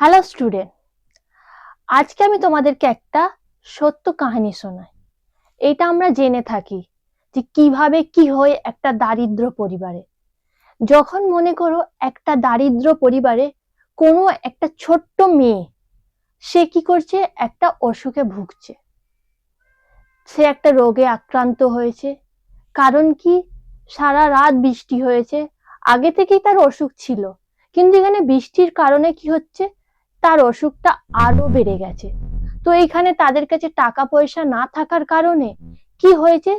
Hello student আজকে আমি তোমাদেরকে একটা সত্য কাহিনী শোনাই। এটা আমরা জেনে থাকি যে কীভাবে কি হয় একটা দারিদ্র পরিবারে। যখন মনে করো একটা দারিদ্র পরিবারে কোনো একটা ছোট্ট মেয়ে, সে কি করছে? একটা অসুখে ভুগছে। সে একটা রোগে আক্রান্ত হয়েছে। কারণ কি? সারা রাত বৃষ্টি হয়েছে। আগে থেকেই তার অসুখ ছিল। কিন্তু এখানে বৃষ্টির কারণে কি হচ্ছে? তার অসুখটা আরও বেড়ে গেছে। তো এইখানে তাদের কাছে টাকা পয়সা না থাকার কারণে কি হয়েছে?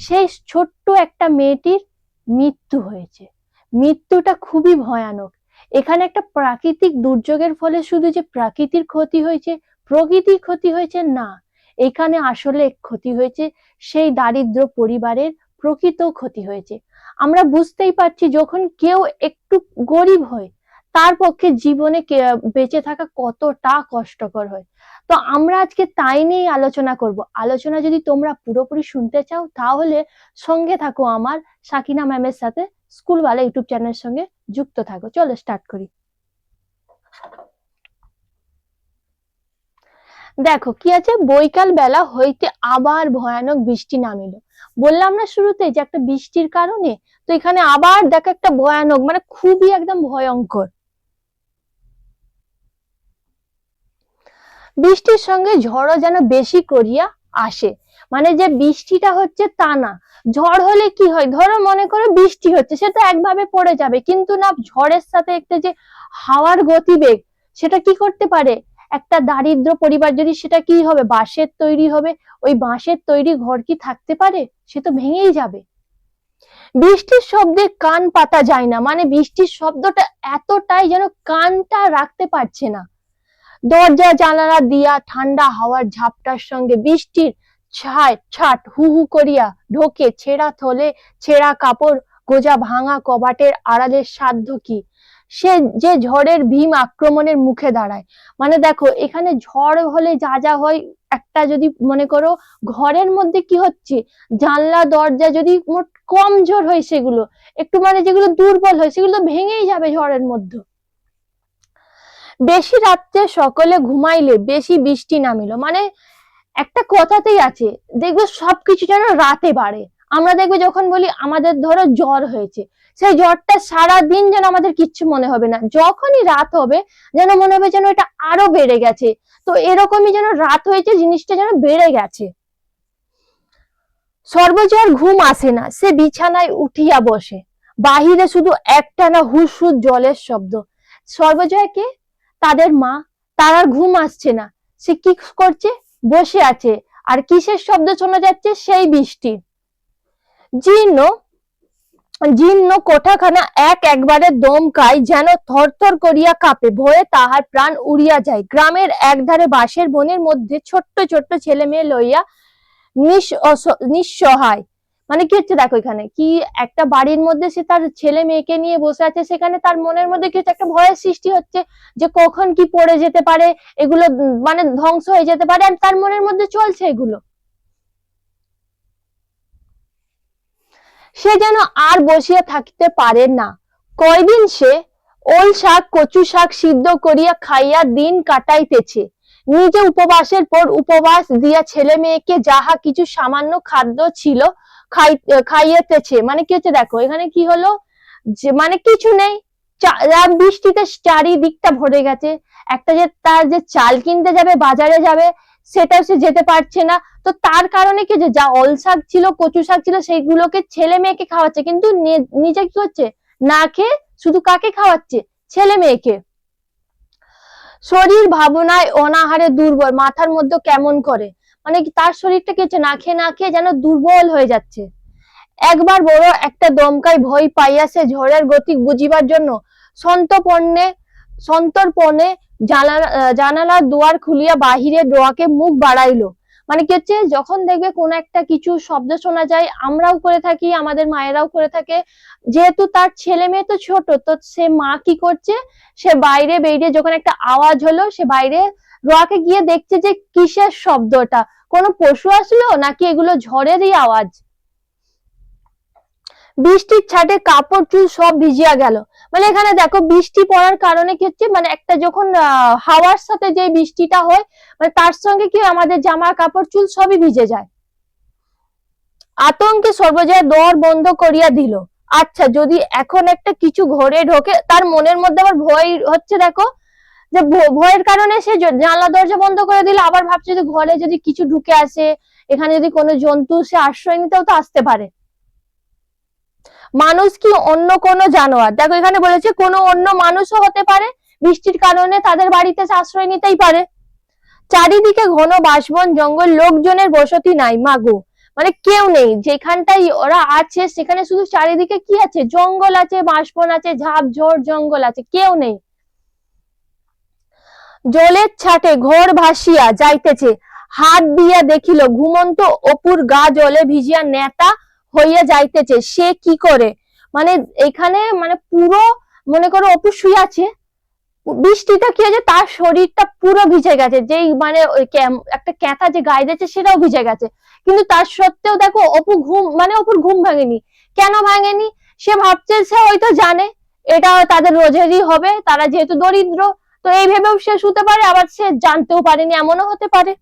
সেই ছোট্ট একটা মেয়েটির মৃত্যু হয়েছে। মৃত্যুটা খুবই ভয়ানক। এখানে একটা প্রাকৃতিক দুর্যোগের ফলে শুধু যে প্রাকৃতির ক্ষতি হয়েছে, প্রকৃতির ক্ষতি হয়েছে না। এখানে আসলে ক্ষতি হয়েছে সেই দারিদ্র পরিবারের প্রকৃত ক্ষতি হয়েছে। আমরা বুঝতেই পারছি যখন কেউ একটু গরিব হয় তার পক্ষে জীবনে বেঁচে থাকা কতটা কষ্টকর হয়। তো আমরা আজকে তাই নিয়েই আলোচনা করব। আলোচনা যদি তোমরা পুরোপুরি শুনতে চাও, তাহলে সঙ্গে থাকো আমার, সাকিনা ম্যামের সাথে স্কুলওয়ালা ইউটিউব চ্যানেলের সঙ্গে যুক্ত থাকো। চলো স্টার্ট করি। দেখো, কি আছে? বৈকাল বেলা হইতে আবার ভয়ানক বৃষ্টি নামিল। বললাম না শুরুতে যে একটা বৃষ্টির কারণে? তো এখানে আবার দেখো একটা ভয়ানক মানে খুবই একদম ভয়ঙ্কর। বৃষ্টির সঙ্গে ঝড়ও যেন বেশি করিয়া আসে। মানে যে বৃষ্টিটা হচ্ছে তা না। ঝড় হলে কি হয়? ধরো মনে করো বৃষ্টি হচ্ছে, সেটা একভাবে পড়ে যাবে। কিন্তু না, ঝড়ের সাথে একটা যে হাওয়ার গতিবেগ, সেটা কি করতে পারে? একটা দারিদ্র পরিবার যদি সেটা কি হবে? বাঁশের তৈরি হবে। ওই বাঁশের তৈরি ঘর কি থাকতে পারে? সে তো ভেঙেই যাবে। বৃষ্টির শব্দে কান পাতা যায় না। মানে বৃষ্টির শব্দটা এতটাই যেন কানটা রাখতে পারছে না। দরজা, জানালা দিয়া ঠান্ডা হাওয়ার ঝাপটার সঙ্গে বৃষ্টির ছায় ছাট হু হু করিয়া ঢোকে ছেঁড়া থলে, ছেঁড়া কাপড়, গোজা ভাঙা কবাটের আড়ালের সাধ্য কি? সে যে ঝড়ের ভীম আক্রমণের মুখে দাঁড়ায়। মানে দেখো, এখানে ঝড় হলে যা যা হয়, একটা যদি মনে করো ঘরের মধ্যে কি হচ্ছে? জানলা, দরজা যদি মোট কম জোর হয় সেগুলো, একটু মানে যেগুলো দুর্বল হয়, সেগুলো ভেঙেই যাবে ঝড়ের মধ্যে। বেশি রাত্রে সকলে ঘুমাইলে বেশি বৃষ্টি নামিল। মানে একটা কথাতেই আছে, দেখবে সবকিছু যেন রাতে বাড়ে। আমরা দেখবে যখন বলি, আমাদের ধরো জ্বর হয়েছে, সেই জ্বরটা সারা দিন যেন আমাদের কিচ্ছু মনে হবে না। যখনই রাত হবে, যেন মনে হবে যেন এটা আরও বেড়ে গেছে। তো এরকমই যেন রাত হয়েছে, জিনিসটা যেন বেড়ে গেছে। সর্বজর ঘুম আসে না, সে বিছানায় উঠিয়া বসে। বাহিরে শুধু একটানা হুস জলের শব্দ। সর্বজয়কে তাদের মা, তার আর ঘুম আসছে না। সে কি করছে? বসে আছে। আর কিসের শব্দ শোনা যাচ্ছে? সেই বৃষ্টি। জীর্ণ জীর্ণ কোঠাখানা এক একবারে দমকায় যেন থরথর করিয়া কাঁপে। ভয়ে তাহার প্রাণ উড়িয়া যায়। গ্রামের একধারে বাঁশের বনের মধ্যে ছোট্ট ছোট্ট ছেলে মেয়ে লইয়া নিঃস, নিঃসহায়। মানে কি হচ্ছে দেখো এখানে? কি একটা বাড়ির মধ্যে সে তার ছেলে মেয়েকে নিয়ে বসে আছে, সেখানে তার মনের মধ্যে কি একটা ভয়ের সৃষ্টি হচ্ছে যে কখন কি পড়ে যেতে পারে, এগুলো মানে ধ্বংস হয়ে যেতে পারে আর তার মনের মধ্যে চলছে এগুলো। সে যেন আর বসিয়া থাকিতে পারে না। কয়দিন সে ওল শাক, কচু শাক সিদ্ধ করিয়া খাইয়া দিন কাটাইতেছে। নিজে উপবাসের পর উপবাস দিয়া ছেলে মেয়েকে যাহা কিছু সামান্য খাদ্য ছিল খাই খাইয়েতেছে। মানে কি হচ্ছে দেখো, এখানে কি হলো? যে মানে কিছু নেই। বৃষ্টিতে চারিদিকটা ভরে গেছে। একটা যে, তার যে চাল কিনতে যাবে, বাজারে যাবে, সেটাও সে যেতে পারছে না। তো তার কারণে কি যে, যা অল শাক ছিল, কচু শাক ছিল, সেইগুলোকে ছেলে মেয়েকে খাওয়াচ্ছে। কিন্তু নিজে কি হচ্ছে না খেয়ে শুধু কাকে খাওয়াচ্ছে? ছেলে মেয়েকে। শরীর ভাবনায় অনাহারে দুর্বল, মাথার মধ্যে কেমন করে? মানে তার শরীরটা কি হচ্ছে? না খেয়ে না খেয়ে যেন দুর্বল হয়ে যাচ্ছে। একবার বড় একটা দমকায় ভয় পাইয়া সে ঝড়ের গতি বুঝিবার জন্য সন্তপর্ণে, সন্তর্পণে জানালা জানালার দুয়ার খুলিয়া বাহিরে ডোয়াকে মুখ বাড়াইলো। মানে কি হচ্ছে? যখন দেখবে কোন একটা কিছু শব্দ শোনা যায়, আমরাও করে থাকি, আমাদের মায়েরাও করে থাকে। যেহেতু তার ছেলে মেয়ে তো ছোট, তো সে মা কি করছে? সে বাইরে বেরিয়ে যখন একটা আওয়াজ হলো, সে বাইরে রোয়াকে গিয়ে দেখছে যে কিসের শব্দটা? কোনো পশু আসলো নাকি এগুলো ঝড়েরই আওয়াজ? বৃষ্টির ছাটে কাপড়, চুল সব ভিজিয়া গেল। মানে এখানে দেখো, বৃষ্টি পড়ার কারণে কি হচ্ছে? মানে একটা যখন হাওয়ার সাথে যে বৃষ্টিটা হয় মানে তার সঙ্গে কি আমাদের জামা কাপড়, চুল সবই ভিজে যায়? আতঙ্কে সর্বজয়া দর বন্ধ করিয়া দিল। আচ্ছা যদি এখন একটা কিছু ঘরে ঢোকে, তার মনের মধ্যে আবার ভয় হচ্ছে, দেখো যে ভয়ের কারণে সে জানলা দরজা বন্ধ করে দিলে। আবার ভাবছে যে ঘরে যদি কিছু ঢুকে আসে, এখানে যদি কোনো জন্তু সে আশ্রয় নিতেও তো আসতে পারে। মানুষ কি অন্য কোনো জানোয়ার? দেখো, এখানে বলেছে কোনো অন্য মানুষও হতে পারে। বৃষ্টির কারণে তাদের বাড়িতে আশ্রয় নিতেই পারে। চারিদিকে ঘন বাসবন, জঙ্গল, লোকজনের বসতি নাই। মাগো মানে কেউ নেই। যেখানটাই ওরা আছে, সেখানে শুধু চারিদিকে কি আছে? জঙ্গল আছে, বাসবন আছে ঝাপ ঝোড় জঙ্গল আছে। কেউ নেই। জলের ছাটে ঘোর ভাসিয়া যাইতেছে। হাত দিয়া দেখিল ঘুমন্ত অপুর গা জলে ভিজিয়া নেতা হইয়া যাইতেছে। সে কি করে? মানে এখানে মানে পুরো মনে করো অপু শুয়ে আছে। বৃষ্টিটা কি হয়েছে? তার শরীরটা পুরো ভিজে গেছে। যেই মানে একটা ক্যাথা যে গায়ে দিয়েছে সেটাও ভিজে গেছে। কিন্তু তার সত্ত্বেও দেখো অপু ঘুম মানে অপুর ঘুম ভাঙেনি। কেন ভাঙেনি? সে ভাবছে, সে হয়তো জানে। এটা তাদের রোজেরই হবে। তারা যেহেতু দরিদ্র তো এই ভেবেও সে শুতে পারে, আবার সে জানতেও পারেনি, এমনও হতে পারে।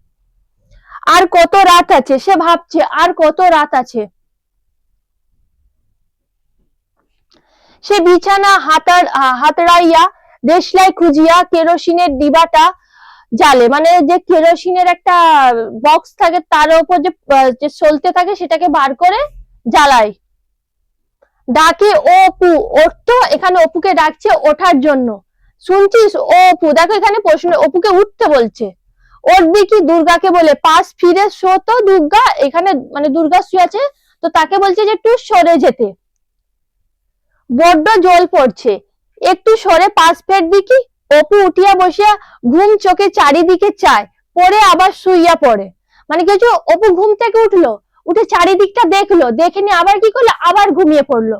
আর কত রাত আছে, সে ভাবছে, আর কত রাত আছে? সে বিছানা হাতার হাতড়াইয়া, দেশলাই খুঁজিয়া কেরোসিনের ডিবাটা জালে মানে যে কেরোসিনের একটা বক্স থাকে, তার উপর যে চলতে থাকে, সেটাকে বার করে জ্বালায়। ডাকে অপু ওঠতো এখানে অপুকে ডাকছে ওঠার জন্য। শুনছিস? ও অপু দেখো এখানে প্রশ্ন অপুকে উঠতে বলছে। উঠবি কি দুর্গাকে বলে? পাশ ফিরে শো তো দুর্গা, এখানে মানে দুর্গা শুয়ে আছে, তো তাকে বলছে যে একটু সরে যেতে। বড্ড জল পড়ছে। একটু সরে পাশ ফেরবি কি? অপু উঠিয়া বসিয়া ঘুম চোখে চারিদিকে চায় পরে আবার শুইয়া পড়ে। মানে কি হচ্ছে অপু ঘুম থেকে উঠল, উঠে চারিদিকটা দেখল, দেখে নিয়ে আবার কি করল? আবার ঘুমিয়ে পড়ল।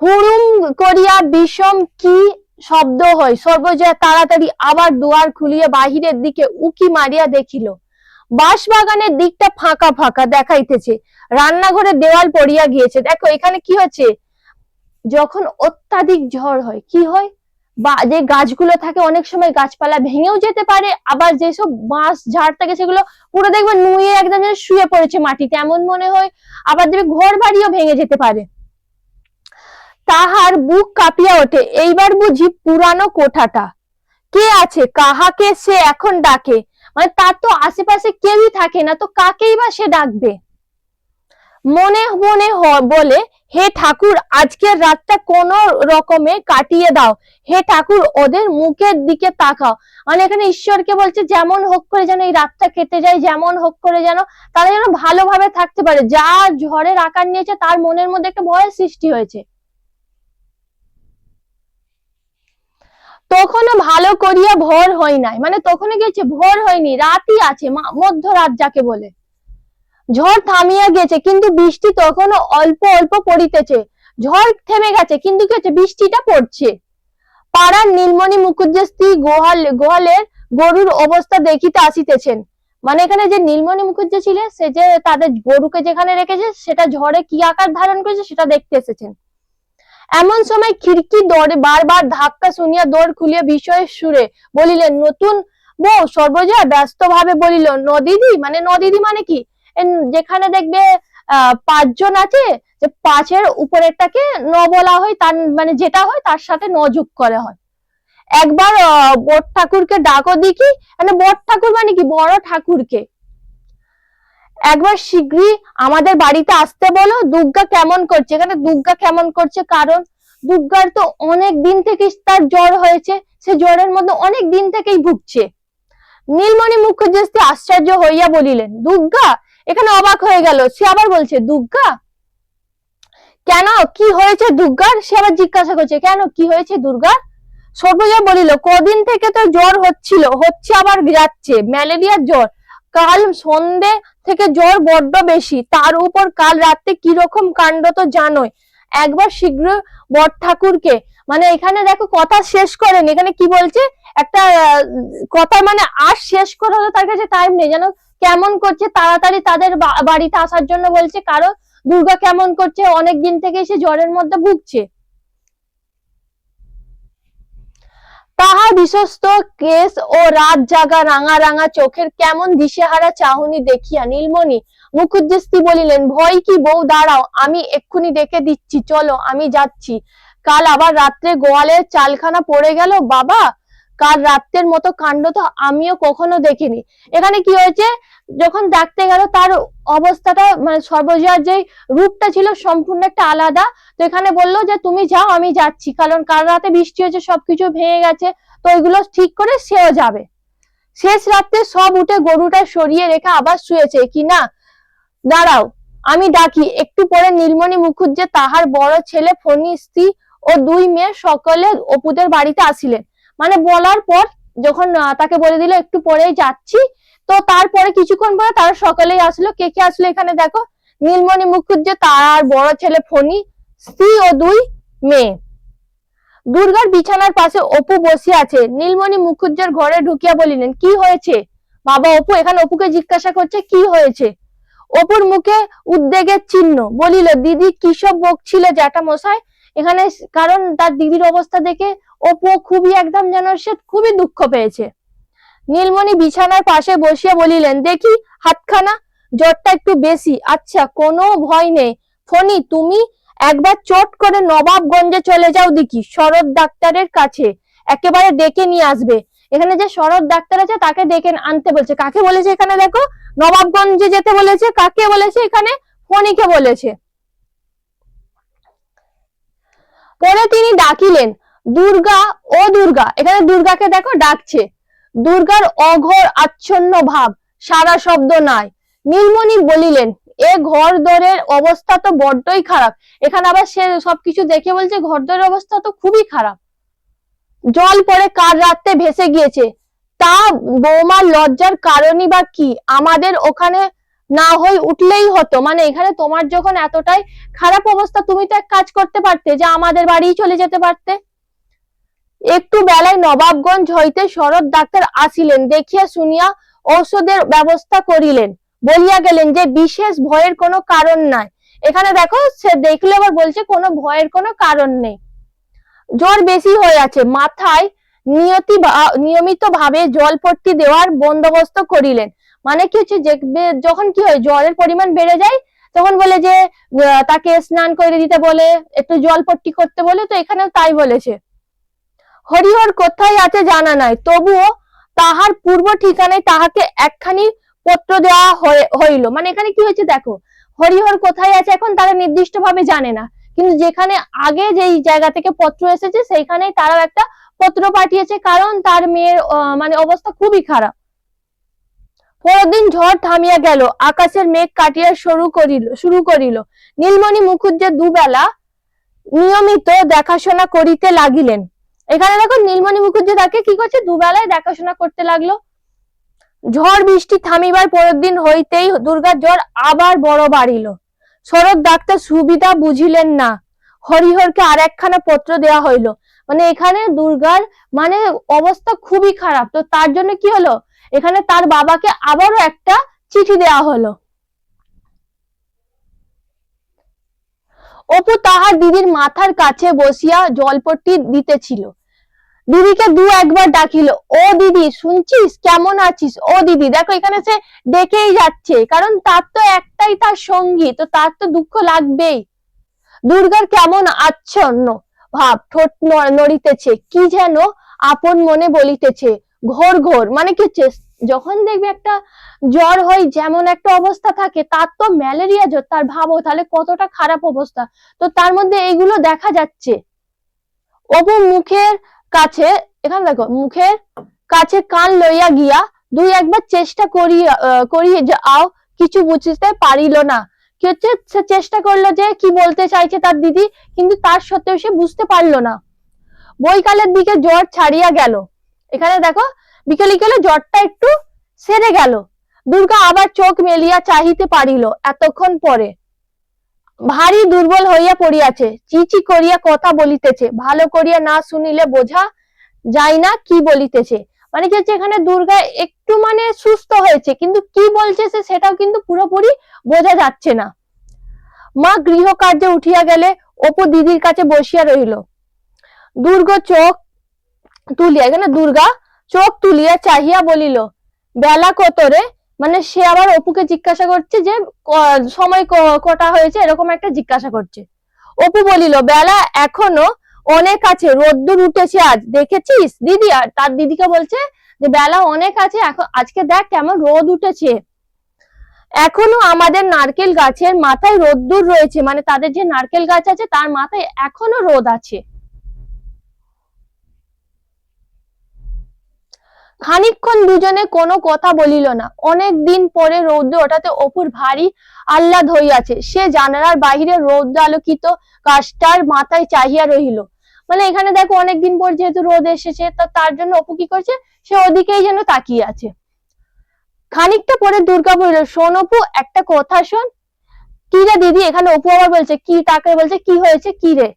হুড়ুম করিয়া বিষম কি শব্দ হয়। সর্বজয়া তাড়াতাড়ি আবার দুয়ার খুলিয়া বাহিরের দিকে উকি মারিয়া দেখিল, বাঁশবাগানের দিকটা ফাঁকা ফাঁকা দেখাইতেছে। রান্নাঘরের দেওয়াল পড়িয়া গিয়েছে। দেখো, এখানে কি হচ্ছে? যখন অত্যাধিক ঝড় হয়, কি হয়? বা যে গাছগুলো থাকে, অনেক সময় গাছপালা ভেঙেও যেতে পারে, আবার যেসব বাঁশ ঝাড় থাকে, সেগুলো পুরো দেখবে নুয়ে একদম শুয়ে পড়েছে মাটিতে। এমন মনে হয়, আবার দেখবে ঘর বাড়িও ভেঙে যেতে পারে। তাহার বুক কাঁপিয়া ওঠে। এইবার বুঝি পুরানো কোঠাটা। কে আছে? কাহাকে সে এখন ডাকে? মানে তার তো আশেপাশে কেউই থাকে না, তো কাকেই বা সে ডাকবে? মনে মনে বলে, হে ঠাকুর, আজকের রাতটা কোন রকমে কাটিয়ে দাও। হে ঠাকুর, ওদের মুখের দিকে তাকাও। মানে এখানে ঈশ্বরকে বলছে, যেমন হোক করে যেন এই রাতটা কেটে যায়, যেমন হোক করে যেন তারা যেন ভালোভাবে থাকতে পারে। যা ঝড়ের আকার নিয়েছে, তার মনের মধ্যে একটা ভয়ের সৃষ্টি হয়েছে। তখনও ভালো করিয়া ভোর হয় নাই। মানে তখনও গেছে, ভোর হয়নি, রাতই আছে মধ্যরাত যাকে বলে। ঝড় থামিয়া গেছে, কিন্তু বৃষ্টি তখনও অল্প অল্প পড়িতেছে। ঝড় থেমে গেছে, কিন্তু কি হচ্ছে? বৃষ্টিটা পড়ছে। পাড়ার নীলমণি মুখুজ্জের স্ত্রী গোহাল গোহালের গরুর অবস্থা দেখিতে আসিতেছেন। মানে এখানে যে নীলমণি মুখুজ্জে ছিল, সে যে তাদের গরুকে যেখানে রেখেছে, সেটা ঝড়ে কি আকার ধারণ করেছে, সেটা দেখতে এসেছেন। এমন সময় খিড়কি দরে বারবার ধাক্কা শুনিয়া দৌড় খুলিয়া বিষয়ের সুরে বলিলেন, নতুন বউ সর্বজয়া ব্যস্ত ভাবে বলিল, নদিদি? মানে নদিদি মানে কি? যেখানে দেখবে পাঁচজন আছে, যে পাঁচের উপরেরটাকে ন বলা হয়, তার মানে যেটা হয়, তার সাথে ন করা হয়। একবার বট ঠাকুরকে ডাকো দেখি। মানে বট ঠাকুর মানে কি? বড় ঠাকুরকে। একবার শীঘ্রই আমাদের বাড়িতে আসতে বলো, দুর্গা কেমন করছে? এখানে দুর্গা কেমন করছে? কারণ দুর্গার তো অনেক দিন থেকে তার জ্বর হয়েছে, সে জ্বরের মধ্যে অনেক দিন থেকেই ভুগছে। নীলমণি মুখুজ্জেস্তি আশ্চর্য হইয়া বলিলেন, দুর্গা, এখানে অবাক হয়ে গেল। সে আবার বলছে, দুর্গা, কেন? কি হয়েছে দুর্গার? সে আবার জিজ্ঞাসা করছে, কেন? কি হয়েছে দুর্গার? সর্বজয়া বলিল, কদিন থেকে তো জ্বর হচ্ছিল, হচ্ছে আবার যাচ্ছে, ম্যালেরিয়ার জ্বর। কাল সন্ধে থেকে জ্বর বড্ড বেশি। তার উপর কাল রাতে কীরকম কাণ্ড তো জানোই। একবার শীঘ্র বট ঠাকুরকে। মানে এখানে দেখো কথা শেষ করেন। এখানে কি বলছে? একটা কথা মানে আর শেষ করার তার কাছে টাইম নেই। যেন কেমন করছে তাড়াতাড়ি তাদের বাড়িতে আসার জন্য বলছে, কারণ দুর্গা কেমন করছে? অনেক দিন থেকে সে জ্বরের মধ্যে ভুগছে। তাহার বিশ্বস্ত কেশ ও রাত জাগা রাঙা রাঙা চোখের কেমন দিশেহারা চাহনি দেখিয়া নীলমণি মুখুজ্জের স্ত্রী বলিলেন, ভয় কি বউ? দাঁড়াও, আমি এক্ষুনি ডেকে দিচ্ছি, চলো, আমি যাচ্ছি। কাল আবার রাত্রে গোয়ালের চালখানা পড়ে গেল, বাবা? কাল রাত্রের মতো কাণ্ড তো আমিও কখনো দেখিনি। এখানে কি হয়েছে? যখন দেখতে গেল, তার অবস্থাটা মানে সর্বজয়ার যে রূপটা ছিল সম্পূর্ণ একটা আলাদা। তো এখানে বলল যে, তুমি যাও, আমি যাচ্ছি। কারণ কাল রাতে বৃষ্টি হয়েছে, সবকিছু ভেঙে গেছে। তো ওইগুলো ঠিক করে সেও যাবে। শেষ রাত্রে সব উঠে গরুটা সরিয়ে রেখে আবার শুয়েছে। কি না? দাঁড়াও, আমি ডাকি। একটু পরে নীলমণি মুখুজ্জে তাহার বড় ছেলে, ফণি, স্ত্রী ও দুই মেয়ে সকলে অপুদের বাড়িতে আসিলেন। মানে বলার পর যখন তাকে বলে দিল, একটু পরেই যাচ্ছি। তো তারপরে কিছুক্ষণ পরে তারা সকলেই আসলো। কে কে আসলো এখানে দেখো? নীলমণি মুখুজ্জে, তার বড় ছেলে ফণি, স্ত্রী ও দুই মেয়ে। দুর্গার বিছানার পাশে অপু বসে আছে। নীলমণি মুখুজ্জের ঘরে ঢুকিয়া বলিলেন, কি হয়েছে? বাবা, অপু, এখানে অপুকে জিজ্ঞাসা করছে, কি হয়েছে? অপুর মুখে উদ্বেগের চিহ্ন বলিল, দিদি কিসব বকছিল জ্যাঠা মশাই এখানে কারণ তার দিদির অবস্থা দেখে অপু খুবই একদম যেন সে খুবই দুঃখ পেয়েছে। নীলমণি বিছানার পাশে বসিয়া বলিলেন, দেখি হাতখানা, জ্বরটা একটু বেশি। আচ্ছা কোনো ভয় নেই। ফণি, তুমি একবার চট করে নবাবগঞ্জে চলে যাও দেখি, শরৎ ডাক্তারের কাছে। একেবারে ডেকে নিয়ে আসবে। এখানে যে শরৎ ডাক্তার আছে, তাকে ডেকে আনতে বলছে। কাকে বলেছে এখানে দেখো? নবাবগঞ্জে যেতে বলেছে। কাকে বলেছে এখানে? ফণিকে বলেছে। পরে তিনি ডাকিলেন, দুর্গা, ও দুর্গা। এখানে দুর্গাকে দেখো, ডাকছে। দুর্গার অঘোর আচ্ছন্ন ভাব, সারা শব্দ নাই। নীলমণি বলিলেন, এ ঘর দরের অবস্থা তো বড্ডই খারাপ। এখানে আবার সে সবকিছু দেখে বলছে ঘর দরের অবস্থা তো খুবই খারাপ। জল পরে কার রাত্রে ভেসে গিয়েছে। তা বৌমার লজ্জার কারণই বা কি? আমাদের ওখানে না হয়ে উঠলেই হতো। মানে এখানে তোমার যখন এতটাই খারাপ অবস্থা, তুমি তো এক কাজ করতে পারতে যে আমাদের বাড়িই চলে যেতে পারতে। একটু বেলায় নবাবগঞ্জ হইতে শরৎ ডাক্তার আসিলেন, দেখিয়া শুনিয়া ঔষধের ব্যবস্থা করিলেন। বলিয়া গেলেন যে, বিশেষ ভয়ের কোনো কারণ নাই। এখানে দেখো, সে দেখলে আবার বলছে, কোনো ভয়ের কোনো কারণ নেই। জ্বর বেশি হয়ে আছে মাথায় নিয়তি নিয়মিত ভাবে জল জলপট্টি দেওয়ার বন্দোবস্ত করিলেন। মানে কি হচ্ছে, যে যখন কি হয়, জ্বরের পরিমাণ বেড়ে যায়, তখন বলে যে তাকে স্নান করে দিতে বলে, একটু জলপট্টি করতে বলে, তো এখানেও তাই বলেছে। হরিহর কোথায় আছে জানা নাই। তবুও তাহার পূর্ব ঠিকানায় তাহাকে একখানি পত্র দেওয়া হইল। মানে এখানে কি হয়েছে দেখো, হরিহর কোথায় আছে এখন তারা নির্দিষ্ট ভাবে জানে না। কিন্তু যেখানে আগে যেই জায়গা থেকে পত্র এসেছে, সেইখানেই তারাও একটা পত্র পাঠিয়েছে, কারণ তার মেয়ের মানে অবস্থা খুবই খারাপ। পরদিন ঝড় থামিয়া গেল, আকাশের মেঘ কাটিয়া শুরু করিল শুরু করিল। নীলমণি মুখুজ্জে দুবেলা নিয়মিত দেখাশোনা করিতে লাগিলেন। এখানে দেখো নীলমণি তাকে কি করছে? দুবেলায় দেখাশোনা করতে লাগল। ঝড় বৃষ্টি থামিবার পরের দিন হইতেই দুর্গার জ্বর আবার বড় বাড়িল। শরৎ ডাক্তার সুবিধা বুঝিলেন না। হরিহরকে আর একখানা পত্র দেওয়া হইল। মানে এখানে দুর্গার মানে অবস্থা খুবই খারাপ। তো তার জন্য কি হলো? এখানে তার বাবাকে আবারও একটা চিঠি দেওয়া হলো। অপু তাহার দিদির মাথার কাছে বসিয়া জলপট্টি দিতেছিল। দিদিকে দু একবার ডাকিল, ও দিদি, শুনছিস? কেমন আছিস? ও দিদি। দেখো, এখানে সে ডেকেই যাচ্ছে, কারণ তার তো একটাই তার সঙ্গী, তো তার তো দুঃখ লাগবেই। দুর্গার কেমন আচ্ছন্ন? ভাব, ঠোঁট নড়িতেছে, কি যেন আপন মনে বলিতেছে, ঘোর ঘোর। মানে কি যখন দেখবে একটা জ্বর হয়, যেমন একটা অবস্থা থাকে, তার তো ম্যালেরিয়া জ্বর, তার ভাবো তাহলে কতটা খারাপ অবস্থা। তো তার মধ্যে এগুলো দেখা যাচ্ছে। অপু মুখের কাছে, এখানে দেখো মুখের কাছে কান লইয়া গিয়া দুই একবার চেষ্টা করিয়া করিয়ে যাও, কিছু বুঝতে পারিল না। কি হচ্ছে? সে চেষ্টা করল যে কি বলতে চাইছে তার দিদি, কিন্তু তার সত্ত্বেও সে বুঝতে পারল না। বৈকালের দিকে জ্বর ছাড়িয়া গেল। এখানে দেখো, বিকেলে গেলে জ্বরটা একটু সেরে গেল। দুর্গা আবার চোখ মেলিয়া চাহিতে পারিল, এতক্ষণ পরে। ভারী দুর্বল হইয়া পড়িয়াছে। চিচি করিয়া কথা বলিতেছে। ভালো করিয়া না শুনিলে বোঝা যায় না কি বলিতেছে। মানে কি হচ্ছে এখানে দুর্গা একটু মানে সুস্থ হয়েছে, কিন্তু কি বলছে সে সেটাও কিন্তু পুরোপুরি বোঝা যাচ্ছে না। মা গৃহকার্যে উঠিয়া গেলে অপু দিদির কাছে বসিয়া রহিল। দুর্গ চোখ তুলিয়া এখানে দুর্গা চোখ তুলিয়া চাহিয়া বলিল, বেলা কত রে? মানে সে আবার অপুকে জিজ্ঞাসা করছে যে সময় কটা হয়েছে, এরকম একটা জিজ্ঞাসা করছে। অপু বলিল, বেলা এখনও অনেক আছে, রোদ্দুর উঠেছে আজ, দেখেছিস? দিদি, আর তার দিদিকে বলছে যে, বেলা অনেক আছে, এখন, আজকে দেখ কেমন রোদ উঠেছে। এখনও আমাদের নারকেল গাছের মাথায় রোদ্দুর রয়েছে মানে তাদের যে নারকেল গাছ আছে, তার মাথায় এখনও রোদ আছে। খানিকক্ষণ দুজনে কোনো কথা বলিল না। অনেক দিন পরে রৌদ্র ওঠাতে অপুর ভারী আহ্লাদ হইয়াছে। সে জানালার বাহিরে রৌদ্র আলোকিত কাজটার মাথায় চাহিয়া রহিল। মানে এখানে দেখো অনেকদিন পর যেহেতু রোদ এসেছে, তো তার জন্য অপু কি করছে? সে ওদিকেই যেন তাকিয়ে আছে। খানিকটা পরে দুর্গা বলল, শোন অপু, একটা কথা শোন। কি রে দিদি, এখানে অপু আবার বলছে, কি তাকে বলছে, কি হয়েছে, কি রে?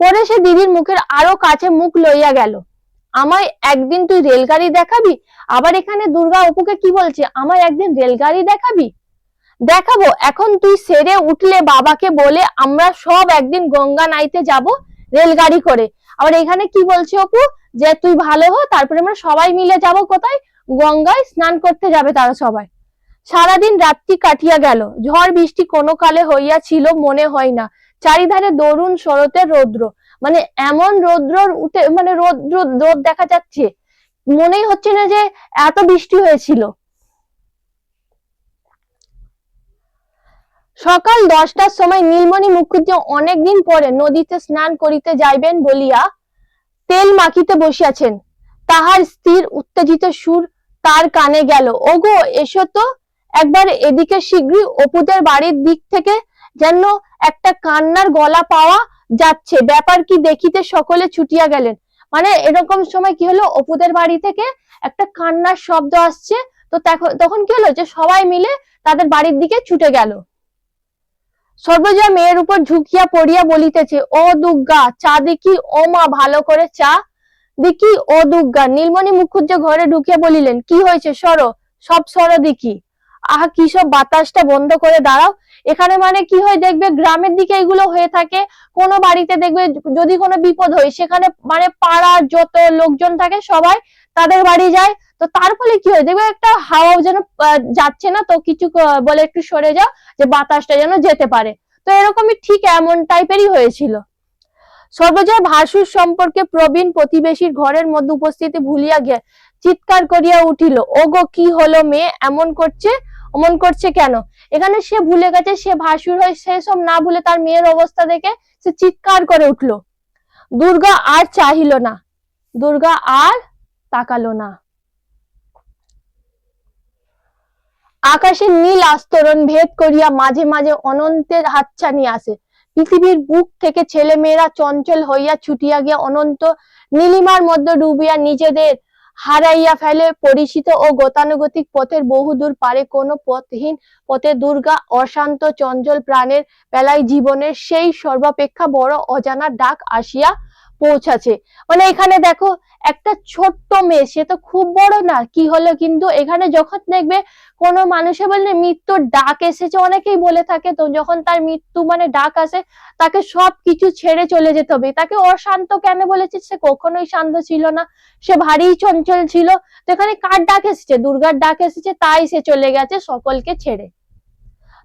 পরে সে দিদির মুখের আরও কাছে মুখ লইয়া গেল। আমায় একদিন তুই রেলগাড়ি দেখাবি? আবার এখানে দুর্গা অপুকে কি বলছে? আমায় একদিন রেলগাড়ি দেখাবি? দেখাবো। এখন তুই সেরে উঠলে বাবাকে বলে আমরা সব একদিন গঙ্গা নাইতে যাব রেলগাড়ি করে। আবার এখানে কি বলছে অপু? যে তুই ভালো হ, তারপরে আমরা সবাই মিলে যাব কোথায়? গঙ্গায় স্নান করতে যাবে তারা সবাই। সারাদিন রাত্রি কাটিয়া গেল। ঝড় বৃষ্টি কোনো কালে হইয়াছিল মনে হয় না। চারিধারে দরুণ শরতের রৌদ্র। মানে এমন রৌদ্র উঠে মানে রৌদ্র রোদ দেখা যাচ্ছে। মনেই হচ্ছে না যে এত বৃষ্টি হয়েছিল। সকাল দশটার সময় নীলমণি মুখুজ্জে অনেকদিন পরে নদীতে স্নান করিতে যাইবেন বলিয়া তেল মাখিতে বসিয়াছেন। তাহার স্থির উত্তেজিত সুর তার কানে গেল। ওগো, এসো তো, একবার এদিকে শীঘ্রই অপুদের বাড়ির দিক থেকে যেন একটা কান্নার গলা পাওয়া যাচ্ছে। ব্যাপার কি দেখিতে সকলে ছুটিয়া গেলেন। মানে এরকম সময় কি হলো? অপুদের বাড়ি থেকে একটা কান্নার শব্দ আসছে। তো তখন- কি হলো যে সবাই মিলে তাদের বাড়ির দিকে ছুটে গেল। সর্বজয়া মেয়ের উপর ঝুঁকিয়া পড়িয়া বলিতেছে, ও দুর্গা, চা দেখি, ও মা, ভালো করে চা দেখি। ও দুর্গা, নীলমণি মুখুজ্জে ঘরে ঢুকিয়া বলিলেন, কি হয়েছে? সরো, সব সরো দেখি। আহা, কি সব বাতাসটা বন্ধ করে দাঁড়াও। এখানে মানে কি হয়, দেখবে গ্রামের দিকে এগুলো হয়ে থাকে। কোনো বাড়িতে দেখবে যদি কোনো বিপদ হয়, সেখানে মানে পাড়ার যত লোকজন থাকে সবাই তাদের বাড়ি যায়। তো তার ফলে কি হয়, দেখবে একটা হাওয়া যেন যাচ্ছে না, তো কিছু বলে একটু সরে যাও, যে বাতাসটা যেন যেতে পারে। তো এরকমই ঠিক এমন টাইপেরই হয়েছিল। সর্বজয় ভাসুর সম্পর্কে প্রবীণ প্রতিবেশীর ঘরের মধ্যে উপস্থিতি ভুলিয়া গিয়ে চিৎকার করিয়া উঠিল, ওগো, কি হলো মেয়ে? এমন করছে? অমন করছে কেন? এখানে সে ভুলে গেছে, সে ভাসুর হয়ে সেসব না ভুলে তার মেয়ের অবস্থা দেখে সে চিৎকার করে উঠল। দুর্গা আর চাহিল না। দুর্গা আর তাকালো না। আকাশের নীল আস্তরণ ভেদ করিয়া মাঝে মাঝে অনন্তের হাতছানি আসে। পৃথিবীর বুক থেকে ছেলে মেয়েরা চঞ্চল হইয়া ছুটিয়া গিয়া অনন্ত নীলিমার মধ্যে ডুবিয়া নিজেদের হারাইয়া ফেলে। পরিচিত ও গতানুগতিক পথের বহুদূর পারে কোন পথহীন পথে দুর্গা অশান্ত চঞ্চল প্রাণের বেলায় জীবনের সেই সর্বাপেক্ষা বড় অজানা ডাক আসিয়া পৌঁছাছে মানে এখানে দেখো, একটা ছোট্ট মেয়ে, সে তো খুব বড় না, কি হলো কিন্তু এখানে যখন দেখবে কোনো মানুষে বললে মৃত্যুর ডাক এসেছে, অনেকেই বলে থাকে তো, যখন তার মৃত্যু মানে ডাক আসে, তাকে সব কিছু ছেড়ে চলে যেতে হবে। তাকে অশান্ত কেন বলেছে? সে কখনোই শান্ত ছিল না, সে ভারী চঞ্চল ছিল। তো এখানে কার ডাক এসেছে? দুর্গার ডাক এসেছে, তাই সে চলে গেছে সকলকে ছেড়ে।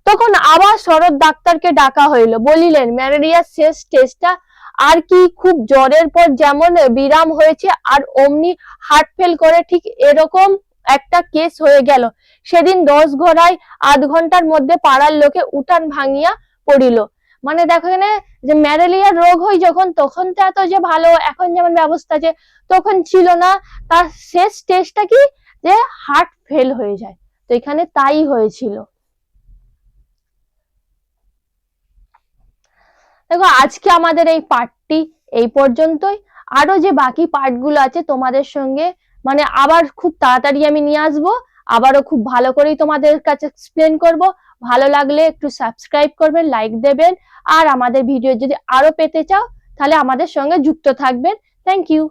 তখন আবার শরৎ ডাক্তারকে ডাকা হইল। বলিলেন, ম্যালেরিয়ার শেষ টেস্টটা আর কি খুব জ্বরের পর যেমন বিরাম হয়েছে, আর অমনি হার্ট ফেল করে ঠিক এরকম একটা কেস হয়ে গেল। সেদিন দশ ঘোড়ায় আধ ঘণ্টার মধ্যে পাড়ার লোকে উঠান ভাঙিয়া পড়িল। মানে দেখো এখানে যে ম্যালেরিয়ার রোগ হয় যখন, তখন তো এত যে ভালো, এখন যেমন ব্যবস্থা আছে, তখন ছিল না। তার শেষ স্টেজটা কি? যে হার্ট ফেল হয়ে যায়। তো এখানে তাই হয়েছিল। দেখো, আজকে আমাদের এই পার্টটি এই পর্যন্তই। আরও যে বাকি পার্টগুলো আছে তোমাদের সঙ্গে মানে আবার খুব তাড়াতাড়ি আমি নিয়ে আসব। আবারও খুব ভালো করেই তোমাদের কাছে এক্সপ্লেন করব। ভালো লাগলে একটু সাবস্ক্রাইব করবেন লাইক দেবেন। আর আমাদের ভিডিও যদি আরও পেতে চাও, তাহলে আমাদের সঙ্গে যুক্ত থাকবেন। Thank you